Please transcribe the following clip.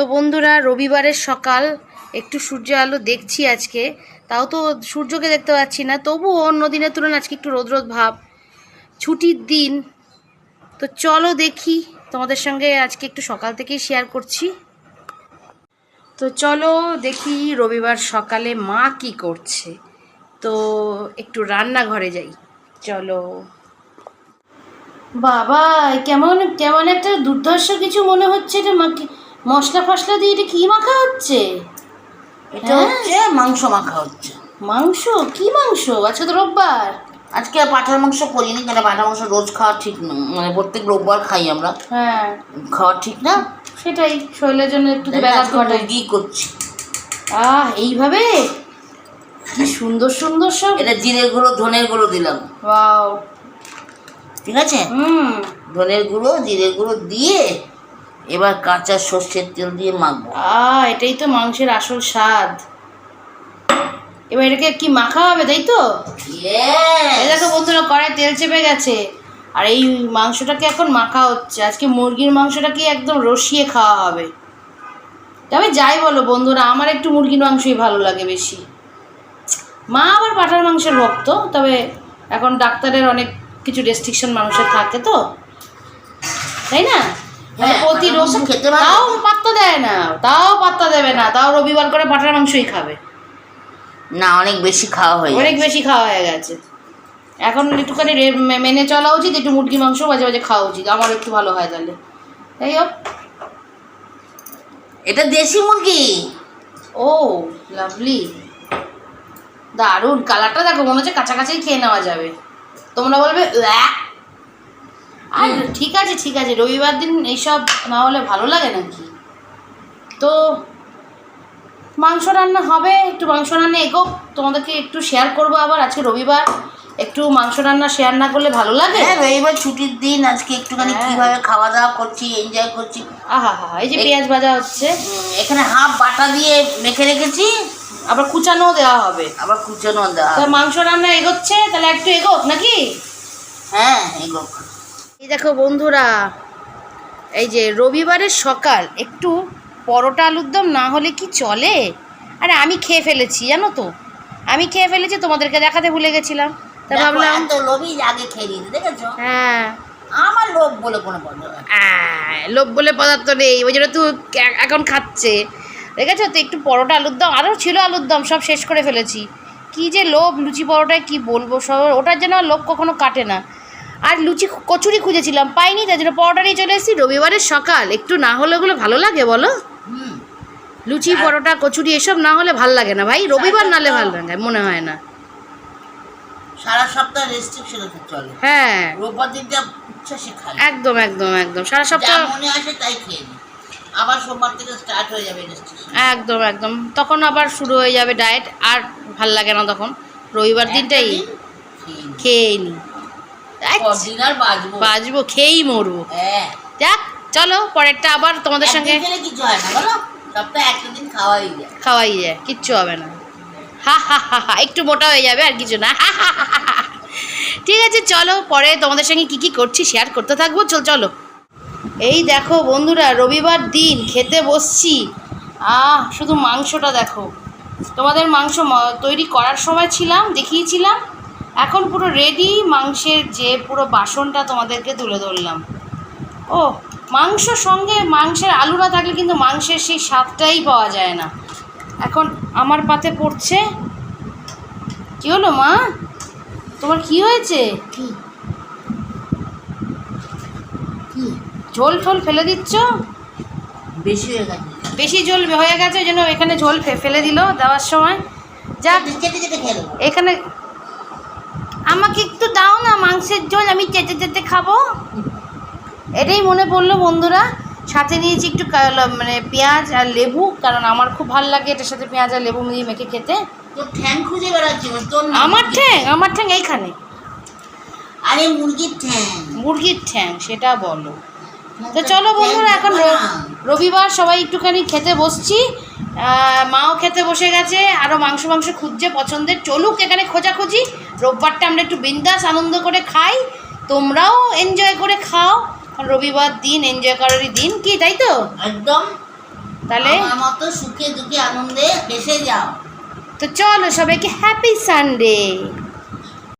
তো বন্ধুরা, রবিবারের সকাল। একটু সূর্য আলো দেখছি আজকে। তাও তো সূর্যকে দেখতে পাচ্ছি না। তবুও অন্য দিনের তুলনায় আজকে একটু রোদ রোদ ভাব। ছুটির দিন। তো চলো দেখি। তোমাদের সঙ্গে আজকে একটু সকাল থেকেই শেয়ার করছি। তো চলো দেখি রবিবার সকালে মা কি করছে। তো একটু রান্নাঘরে যাই। চলো। বাবা কেমন কেমন একটা দুর্ধর্ষ কিছু মনে হচ্ছে এটা মাকে। মশলা ফসলা দিয়ে এটা কি মাখা হচ্ছে? এটা হ্যাঁ? হচ্ছে মাংস মাখা হচ্ছে। মাংস? কি মাংস? আজকে তো রোববার। আজকে পাঠার মাংস করিনি কেন পাঠার মাংস রোজ খাওয়া ঠিক না। মানে প্রত্যেক রোববার খাই আমরা। হ্যাঁ। খাওয়া ঠিক না? সেটাই শরীরের জন্য একটু ব্যাঘাত ঘটে মুরগি করছি। আহ এইভাবে? কি সুন্দর সুন্দর সব। এটা জিরের গুঁড়ো ধনের গুঁড়ো দিলাম। ঠিক আছে? হুম। ধনের গুঁড়ো জিরের গুঁড়ো দিয়ে এবার কাঁচা সর্ষের তেল দিয়ে মাখবো। আহ এটাই তো মাংসের আসল স্বাদ। এবার এটাকে কি মাখা হবে তাই তো? এই দেখো বন্ধুরা কড়াই তেল চেপে গেছে। আর এই মাংসটাকে এখন মাখা হচ্ছে। আজকে মুরগির মাংসটাকে একদম রসিয়ে খাওয়া হবে। তবে যাই বলো বন্ধুরা আমার একটু মুরগির মাংসই ভালো লাগে বেশি। মা আবার পাঠার মাংসের ভক্ত তবে এখন ডাক্তারের অনেক কিছু রেস্ট্রিকশন মানুষের থাকে তো। তাই না? প্রতি রোজ খেতে তাও পাত্তা দেয় না তাও পাত্তা দেবে না তাও রবিবার করে পাঠার মাংসই খাবে। না অনেক বেশি খাওয়া হয়ে অনেক বেশি খাওয়া হয়ে গেছে। এখন একটুখানি মেনে চলা উচিত একটু মুরগি মাংস মাঝে মাঝে খাওয়া উচিত আমার একটু ভালো হয় তাহলে। তাই হোক। এটা দেশি মুরগি? ও লাভলি। দারুণ কালারটা দেখো মনে হচ্ছে কাছাকাছি খেয়ে নেওয়া যাবে। তোমরা বলবে। আর ঠিক আছে ঠিক আছে রবিবার দিন এইসব না হলে ভালো লাগে নাকি? তো মাংস রান্না হবে একটু মাংস রান্না এগো তোমাদেরকে একটু শেয়ার করব আবার আজকে রবিবার। একটু মাংস রান্না শেয়ার না করলে ভালো লাগে? হ্যাঁ রবিবার ছুটির দিন আজকে একটুখানি হ্যাঁ। কীভাবে খাওয়া দাওয়া করছি এনজয় করছি। আহা হা এই যে পেঁয়াজ ভাজা হচ্ছে। এখানে হাফ বাটা দিয়ে মেখে রেখেছি। আবার কুচানোও দেওয়া হবে। আবার কুচানো দেওয়া মাংস রান্না এগোচ্ছে তাহলে একটু এগোক নাকি? হ্যাঁ এগুলো এই দেখো বন্ধুরা এই যে রবিবারের সকাল একটু পরোটা আলুর দম না হলে কি চলে? আরে আমি খেয়ে ফেলেছি জানো তো। আমি খেয়ে ফেলেছি তোমাদেরকে দেখাতে ভুলে গেছিলাম। তা ভাবলাম এত লোভই আগে খেয়ে নিতে দেখেছ? হ্যাঁ। আমার লোভ বলে কোনো লোভ বলে পদার্থ নেই ওই জন্য তো এ- এখন খাচ্ছে। দেখেছ তো একটু পরোটা আলুর দম আরও ছিল আলুর দম সব শেষ করে ফেলেছি। কি যে লোভ লুচি পরোটায় কি বলব সব ওটার জন্য লোভ কখনো কাটে না। আর লুচি কচুরি খুঁজেছিলাম পাইনি তাই জন্য পরোটা নিয়ে চলে এসেছি। রবিবারের সকাল একটু না হলে ওগুলো ভালো লাগে বলো? লুচি পরোটা কচুরি এসব না হলে ভালো লাগে না ভাই। রবিবার নালে ভালো লাগে মনে হয় না। সারা সপ্তাহ রেস্ট্রিকশন চলে। হ্যাঁ। রোববার দিনটা ইচ্ছা খাই একদম একদম একদম। সারা সপ্তাহ মনে আসে তাই খেয়ে নি। আবার সোমবার থেকে স্টার্ট হয়ে যাবে রেস্ট্রিকশন একদম একদম। তখন আবার শুরু হয়ে যাবে ডায়েট আর ভালো লাগে না তখন। রবিবার দিনটাই খেয়ে নি। কদিন আর বাঁচবো বাজবো খেয়েই মরবো। হ্যাঁ। যাক চলো পরেরটা আবার তোমাদের সঙ্গে। কিছু হয় না বলো? খাওয়াই যায়। খাওয়াই যায় কিচ্ছু হবে না। হা হা হা হা একটু মোটা হয়ে যাবে আর কিছু না। ঠিক আছে চলো পরে তোমাদের সঙ্গে কি কি করছি শেয়ার করতে থাকব। চল চলো। এই দেখো বন্ধুরা রবিবার দিন খেতে বসছি। আহ শুধু মাংসটা দেখো। তোমাদের মাংস তৈরি করার সময় ছিলাম দেখিয়েছিলাম। এখন পুরো রেডি মাংসের যে পুরো বাসনটা তোমাদেরকে তুলে ধরলাম। ও মাংস সঙ্গে মাংসের আলু না থাকলে কিন্তু মাংসের সেই স্বাদটাই পাওয়া যায় না। এখন আমার পাতে পড়ছে। কি হলো মা? তোমার কি হয়েছে? কি? কি? ঝোল ঠোল ফেলে দিচ্ছ? বেশি হয়ে গেছে। বেশি ঝোল হয়ে গেছে ওই জন্য এখানে ঝোল ফেলে দিল দেওয়ার সময়। নেব এখানে আমাকে একটু দাও না মাংসের ঝোল আমি চেটে চেটে খাব। এটাই মনে পড়ল বন্ধুরা। সাথে নিয়েছি একটু মানে পেঁয়াজ আর লেবু কারণ আমার খুব ভালো লাগে এটার সাথে পেঁয়াজ আর লেবু মিলিয়ে মেখে খেতে। তোর ঠ্যাং খুঁজে বেড়াচ্ছি তোর আমার ঠ্যাং আমার ঠ্যাং এইখানে। আরে মুরগির ঠ্যাং। মুরগির ঠ্যাং সেটা বলো। তো চলো বন্ধুরা এখন রবিবার সবাই একটুখানি খেতে বসছি। মাও খেতে বসে গেছে আরও মাংস মাংস খুঁজছে পছন্দের। চলুক এখানে খোঁজাখুঁজি। রোববারটা আমরা একটু বিন্দাস আনন্দ করে খাই। তোমরাও এনজয় করে খাও। রবিবার দিন এনজয় করারই দিন। কি তাই তো? একদম। তাহলে আমার মতো সুখে দুঃখে আনন্দে হেসে যাও। তো চলো সবাইকে হ্যাপি সানডে